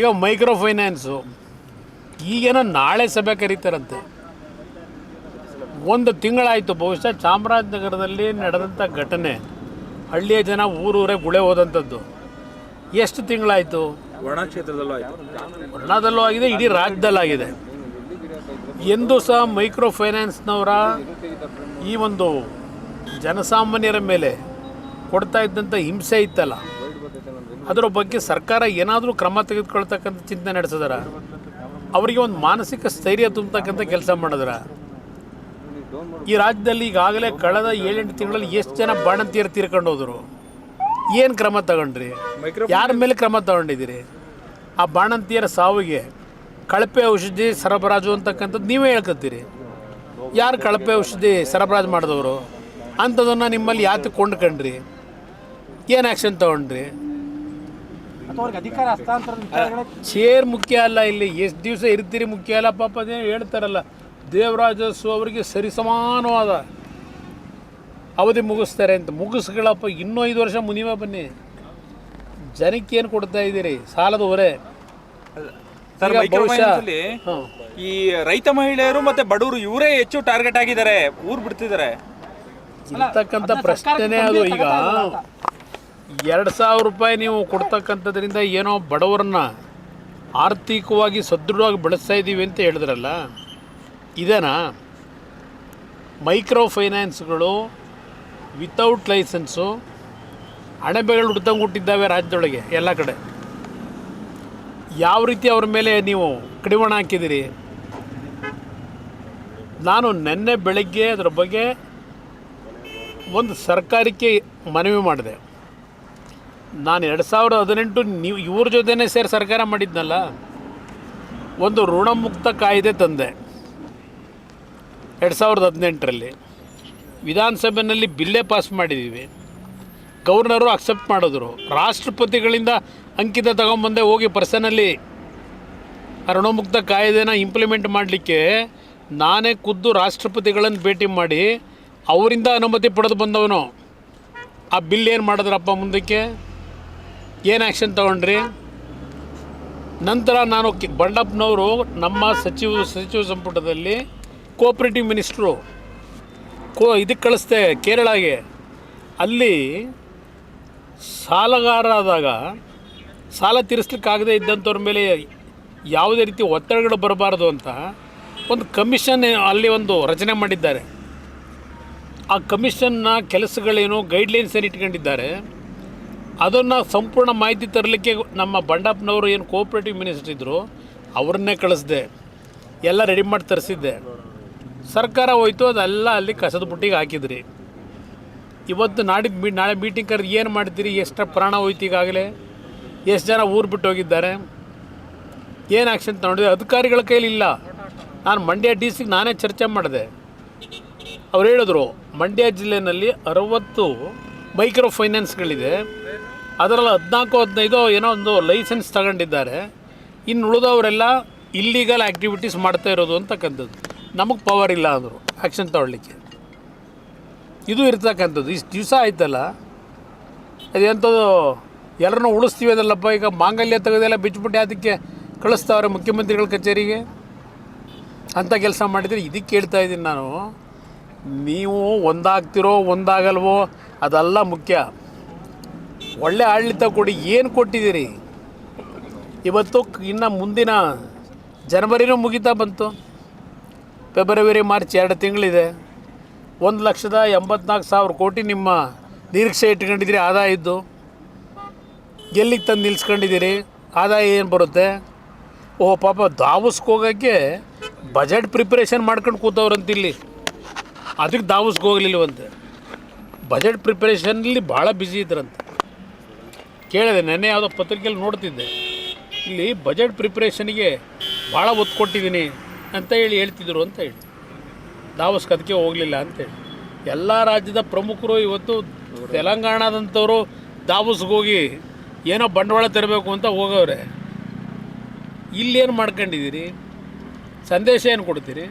ಈಗ micro finance ಈಗೇನೋ ನಾಳೆ ಸಭೆ ಕರೀತಾರಂತೆ. ಒಂದು ತಿಂಗಳಾಯಿತು ಬಹುಶಃ ಚಾಮರಾಜನಗರದಲ್ಲಿ ನಡೆದಂಥ ಘಟನೆ. ಹಳ್ಳಿಯ ಜನ ಊರೂರೇ ಗುಳೆ ಹೋದಂಥದ್ದು. ಎಷ್ಟು ತಿಂಗಳಾಯಿತು? ವರ್ಣ ಕ್ಷೇತ್ರದಲ್ಲೂ ಆಯಿತು. ವರ್ಣದಲ್ಲೂ ಆಗಿದೆ, ಇಡೀ ರಾಜ್ಯದಲ್ಲಾಗಿದೆ. ಎಂದೂ ಸಹ ಮೈಕ್ರೋ ಫೈನಾನ್ಸ್ನವರ ಈ ಒಂದು ಜನಸಾಮಾನ್ಯರ ಮೇಲೆ ಕೊಡ್ತಾ ಇದ್ದಂಥ ಹಿಂಸೆ ಇತ್ತಲ್ಲ. ಅದರ ಬಗ್ಗೆ ಸರ್ಕಾರ ಏನಾದರೂ ಕ್ರಮ ತೆಗೆದುಕೊಳ್ತಕ್ಕಂಥ ಚಿಂತನೆ ನಡೆಸಿದಾರ? ಅವರಿಗೆ ಒಂದು ಮಾನಸಿಕ ಸ್ಥೈರ್ಯ ತುಂಬತಕ್ಕಂಥ ಕೆಲಸ ಮಾಡಿದ್ರ? ಈ ರಾಜ್ಯದಲ್ಲಿ ಈಗಾಗಲೇ ಕಳೆದ ಏಳೆಂಟು ತಿಂಗಳಲ್ಲಿ ಎಷ್ಟು ಜನ ಬಾಣಂತಿಯರು ತೀರ್ಕೊಂಡು ಹೋದರು ಏನು ಕ್ರಮ ತಗೊಂಡ್ರಿ? ಯಾರ ಮೇಲೆ ಕ್ರಮ ತಗೊಂಡಿದ್ದೀರಿ? ಆ ಬಾಣಂತಿಯರ ಸಾವಿಗೆ ಕಳಪೆ ಔಷಧಿ ಸರಬರಾಜು ಅಂತಕ್ಕಂಥದ್ದು ನೀವೇ ಹೇಳ್ಕೊತೀರಿ. ಯಾರು ಕಳಪೆ ಔಷಧಿ ಸರಬರಾಜು ಮಾಡಿದವರು? ಅಂಥದನ್ನು ನಿಮ್ಮಲ್ಲಿ ಯಾತಕ್ಕೆ ಕೊಂಡ್ಕೊಂಡ್ರಿ? ಏನು ಆ್ಯಕ್ಷನ್ ತಗೊಂಡ್ರಿ? ಚೇರ್ ಮುಖ್ಯ ಅಲ್ಲ ಇಲ್ಲಿ. ಎಷ್ಟು ದಿವಸ ಇರ್ತೀರಿ ಮುಖ್ಯ ಅಲ್ಲ ಪಾಪ ಅದೇನು ಹೇಳ್ತಾರಲ್ಲ. ದೇವರಾಜಸ್ಸು ಅವರಿಗೆ ಸರಿಸಮಾನವಾದ ಅವಧಿ ಮುಗಿಸ್ತಾರೆ ಅಂತ. ಮುಗಿಸ್ಗಳಪ್ಪ ಇನ್ನೂ ಐದು ವರ್ಷ ಮುನಿವ ಬನ್ನಿ. ಜನಕ್ಕೆ ಏನು ಕೊಡ್ತಾ ಇದ್ದೀರಿ? ಸಾಲದ ಹೊರೆ. ಸರ್ ಮೈಕ್ರೋ ಫೈನಾನ್ಸ್ ಅಲ್ಲಿ ಈ ರೈತ ಮಹಿಳೆಯರು ಮತ್ತೆ ಬಡವರು ಇವರೇ ಹೆಚ್ಚು ಟಾರ್ಗೆಟ್ ಆಗಿದ್ದಾರೆ. ಊರ್ ಬಿಡ್ತಿದ್ದಾರೆ. ಇರ್ತಕ್ಕಂಥ ಪ್ರಶ್ನೆ ಅದು ಈಗ. ಎರಡು ಸಾವಿರ ರೂಪಾಯಿ ನೀವು ಕೊಡ್ತಕ್ಕಂಥದ್ರಿಂದ ಏನೋ ಬಡವರನ್ನ ಆರ್ಥಿಕವಾಗಿ ಸದೃಢವಾಗಿ ಬೆಳೆಸ್ತಾ ಇದ್ದೀವಿ ಅಂತ ಹೇಳಿದ್ರಲ್ಲ ಇದೇನಾ ಮೈಕ್ರೋ ಫೈನಾನ್ಸ್ಗಳು ವಿತೌಟ್ ಲೈಸೆನ್ಸು ಅಣಬೆಗಳು ಹುಡ್ತಂಗೆ ಹುಟ್ಟಿದ್ದಾವೆ ರಾಜ್ಯದೊಳಗೆ ಎಲ್ಲ ಕಡೆ. ಯಾವ ರೀತಿ ಅವ್ರ ಮೇಲೆ ನೀವು ಕಡಿವಾಣ ಹಾಕಿದ್ದೀರಿ? ನಾನು ನಿನ್ನೆ ಬೆಳಗ್ಗೆ ಅದರ ಬಗ್ಗೆ ಒಂದು ಸರ್ಕಾರಕ್ಕೆ ಮನವಿ ಮಾಡಿದೆ. ನಾನು ಎರಡು ಸಾವಿರದ ಹದಿನೆಂಟು ನೀವು ಇವ್ರ ಜೊತೆನೇ ಸೇರಿ ಸರ್ಕಾರ ಮಾಡಿದ್ನಲ್ಲ, ಒಂದು ಋಣಮುಕ್ತ ಕಾಯ್ದೆ ತಂದೆ. ಎರಡು ಸಾವಿರದ ಹದಿನೆಂಟರಲ್ಲಿ ವಿಧಾನಸಭೆಯಲ್ಲಿ ಬಿಲ್ಲೇ ಪಾಸ್ ಮಾಡಿದ್ದೀವಿ ಗವರ್ನರು ಅಕ್ಸೆಪ್ಟ್ ಮಾಡಿದ್ರು. ರಾಷ್ಟ್ರಪತಿಗಳಿಂದ ಅಂಕಿತ ತಗೊಂಬಂದೆ ಹೋಗಿ ಪರ್ಸನಲ್ಲಿ ಋಣಮುಕ್ತ ಕಾಯ್ದೆನ ಇಂಪ್ಲಿಮೆಂಟ್ ಮಾಡಲಿಕ್ಕೆ ನಾನೇ ಖುದ್ದು ರಾಷ್ಟ್ರಪತಿಗಳನ್ನು ಭೇಟಿ ಮಾಡಿ ಅವರಿಂದ ಅನುಮತಿ ಪಡೆದು ಬಂದವನು. ಆ ಬಿಲ್ ಏನು ಮಾಡಿದ್ರಪ್ಪ ಮುಂದಕ್ಕೆ? ಏನು ಆ್ಯಕ್ಷನ್ ತಗೊಂಡ್ರಿ? ನಂತರ ನಾನು ಬಂಡಪ್ಪನವರು ನಮ್ಮ ಸಚಿವ ಸಚಿವ ಸಂಪುಟದಲ್ಲಿ ಕೋಆಪ್ರೇಟಿವ್ ಮಿನಿಸ್ಟ್ರು ಕೋ ಇದಕ್ಕೆ ಕಳಿಸ್ದೆ, ಕೇರಳಗೆ. ಅಲ್ಲಿ ಸಾಲಗಾರರಾದಾಗ ಸಾಲ ತೀರಿಸ್ಲಿಕ್ಕಾಗದೇ ಇದ್ದಂಥವ್ರ ಮೇಲೆ ಯಾವುದೇ ರೀತಿ ಒತ್ತಡಗಳು ಬರಬಾರ್ದು ಅಂತ ಒಂದು ಕಮಿಷನ್ ಅಲ್ಲಿ ಒಂದು ರಚನೆ ಮಾಡಿದ್ದಾರೆ. ಆ ಕಮಿಷನ್ನ ಕೆಲಸಗಳೇನು ಗೈಡ್ಲೈನ್ಸ್ ಏನು ಇಟ್ಕೊಂಡಿದ್ದಾರೆ ಅದನ್ನು ಸಂಪೂರ್ಣ ಮಾಹಿತಿ ತರಲಿಕ್ಕೆ ನಮ್ಮ ಬಂಡಪ್ಪನವರು ಏನು ಕೋಆಪ್ರೇಟಿವ್ ಮಿನಿಸ್ಟರ್ ಇದ್ದರು ಅವ್ರನ್ನೇ ಕಳಿಸ್ದೆ. ಎಲ್ಲ ರೆಡಿ ಮಾಡಿ ತರಿಸಿದ್ದೆ. ಸರ್ಕಾರ ಹೋಯ್ತು, ಅದೆಲ್ಲ ಅಲ್ಲಿ ಕಸದ ಬುಟ್ಟಿಗೆ ಹಾಕಿದ್ರಿ. ಇವತ್ತು ನಾಡಿದ್ದು ಮೀ, ನಾಳೆ ಮೀಟಿಂಗ್ ಕರೆದು ಏನು ಮಾಡ್ತೀರಿ? ಎಷ್ಟು ಪ್ರಾಣ ಹೋಯ್ತು ಈಗಾಗಲೇ? ಎಷ್ಟು ಜನ ಊರು ಬಿಟ್ಟು ಹೋಗಿದ್ದಾರೆ? ಏನು ಆ್ಯಕ್ಷನ್ ತಗೊಂಡಿದೆ ಅಧಿಕಾರಿಗಳ ಕೈಲಿ ಇಲ್ಲ. ನಾನು ಮಂಡ್ಯ ಡಿ ಸಿಗೆ ನಾನೇ ಚರ್ಚೆ ಮಾಡಿದೆ. ಅವ್ರು ಹೇಳಿದ್ರು, ಮಂಡ್ಯ ಜಿಲ್ಲೆಯಲ್ಲಿ ಅರವತ್ತು ಮೈಕ್ರೋ ಫೈನಾನ್ಸ್ಗಳಿದೆ ಅದರಲ್ಲಿ ಹದಿನಾಲ್ಕು, ಹದಿನೈದು ಏನೋ ಒಂದು ಲೈಸೆನ್ಸ್ ತಗೊಂಡಿದ್ದಾರೆ. ಇನ್ನು ಉಳಿದವರೆಲ್ಲ ಇಲ್ಲೀಗಲ್ ಆ್ಯಕ್ಟಿವಿಟೀಸ್ ಮಾಡ್ತಾ ಇರೋದು ಅಂತಕ್ಕಂಥದ್ದು. ನಮಗೆ ಪವರ್ ಇಲ್ಲ ಅಂದರು ಆ್ಯಕ್ಷನ್ ತಗೊಳ್ಳಿಕ್ಕೆ. ಇದು ಇರ್ತಕ್ಕಂಥದ್ದು. ಇಷ್ಟು ದಿವಸ ಆಯ್ತಲ್ಲ ಅದೆಂಥದ್ದು ಎಲ್ಲರನ್ನೂ ಉಳಿಸ್ತೀವಿ ಅದಲ್ಲಪ್ಪ, ಈಗ ಮಾಂಗಲ್ಯ ತೆಗೆದೆಲ್ಲ ಬಿಚ್ಚಿಬಿಟ್ಟು ಅದಕ್ಕೆ ಕಳಿಸ್ತಾವ್ರೆ ಮುಖ್ಯಮಂತ್ರಿಗಳ ಕಚೇರಿಗೆ? ಅಂಥ ಕೆಲಸ ಮಾಡಿದರೆ ಇದಕ್ಕೆ ಹೇಳ್ತಾ ಇದ್ದೀನಿ ನಾನು. ನೀವು ಒಂದಾಗ್ತಿರೋ, ಒಂದಾಗಲ್ವೋ, ಅದೆಲ್ಲ ಮುಖ್ಯ. ಒಳ್ಳೆ ಆಡಳಿತ ಕೊಡಿ, ಏನು ಕೊಟ್ಟಿದ್ದೀರಿ? ಇವತ್ತು ಇನ್ನು ಮುಂದಿನ ಜನವರಿನೂ ಮುಗಿತಾ ಬಂತು. ಫೆಬ್ರವರಿ, ಮಾರ್ಚ್ ಎರಡು ತಿಂಗಳಿದೆ. ಒಂದು ಲಕ್ಷದ ಎಂಬತ್ನಾಲ್ಕು ಸಾವಿರ ಕೋಟಿ ನಿಮ್ಮ ನಿರೀಕ್ಷೆ ಇಟ್ಕೊಂಡಿದ್ದೀರಿ, ಆದಾಯ ಇದ್ದು. ಎಲ್ಲಿಗೆ ತಂದು ನಿಲ್ಸ್ಕೊಂಡಿದ್ದೀರಿ? ಆದಾಯ ಏನು ಬರುತ್ತೆ? ಓ ಪಾಪ ದಾವಸ್ಗೆ ಹೋಗೋಕ್ಕೆ ಬಜೆಟ್ ಪ್ರಿಪ್ರೇಷನ್ ಮಾಡ್ಕೊಂಡು ಕೂತವ್ರಂತ ಇಲ್ಲಿ ಅದಕ್ಕೆ ದಾವಸ್ಗೆ ಹೋಗಲಿಲ್ಲವಂತೆ ಬಜೆಟ್ ಪ್ರಿಪ್ರೇಷನಲ್ಲಿ ಭಾಳ ಬ್ಯುಸಿ ಇದ್ರಂತೆ. ಕೇಳಿದೆ, ನೆನ್ನೆ ಯಾವುದೋ ಪತ್ರಿಕೆಯಲ್ಲಿ ನೋಡ್ತಿದ್ದೆ. ಇಲ್ಲಿ ಬಜೆಟ್ ಪ್ರಿಪ್ರೇಷನ್ಗೆ ಭಾಳ ಒತ್ತು ಕೊಟ್ಟಿದ್ದೀನಿ ಅಂತ ಹೇಳಿ ಹೇಳ್ತಿದ್ರು ಅಂತ ಹೇಳಿ. ದಾವಸ್ಗೆ ಅದಕ್ಕೆ ಹೋಗಲಿಲ್ಲ ಅಂತೇಳಿ ಎಲ್ಲ ರಾಜ್ಯದ ಪ್ರಮುಖರು ಇವತ್ತು ತೆಲಂಗಾಣದಂಥವರು ದಾವಸ್ಗೆ ಹೋಗಿ ಏನೋ ಬಂಡವಾಳ ತರಬೇಕು ಅಂತ ಹೋಗವ್ರೆ. ಇಲ್ಲೇನು ಮಾಡ್ಕೊಂಡಿದ್ದೀರಿ? ಸಂದೇಶ ಏನು ಕೊಡ್ತೀರಿ?